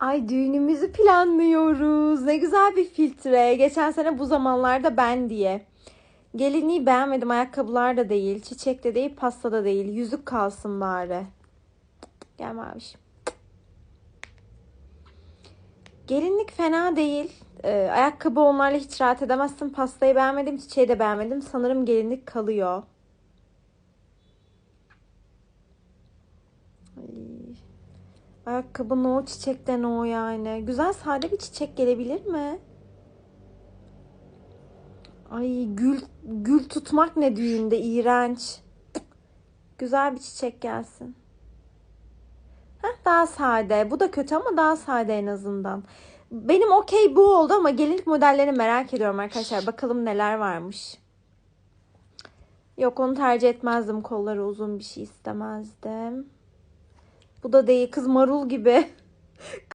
Ay düğünümüzü planlıyoruz. Ne güzel bir filtre. Geçen sene bu zamanlarda ben diye. Gelinliği beğenmedim. Ayakkabılar da değil. Çiçek de değil. Pasta da değil. Yüzük kalsın bari. Gel Maviş. Gelinlik fena değil. Ee, ayakkabı onlarla hiç rahat edemezsin. Pastayı beğenmedim. Çiçeği de beğenmedim. Sanırım gelinlik kalıyor. Ay. Ayakkabı no, çiçek de no yani. Güzel sade bir çiçek gelebilir mi? Ay gül gül tutmak ne düğünde iğrenç. Güzel bir çiçek gelsin. Heh, daha sade. Bu da kötü ama daha sade en azından. Benim okey bu oldu ama gelinlik modellerini merak ediyorum arkadaşlar. Bakalım neler varmış. Yok onu tercih etmezdim. Kolları uzun bir şey istemezdim. Bu da değil. Kız marul gibi.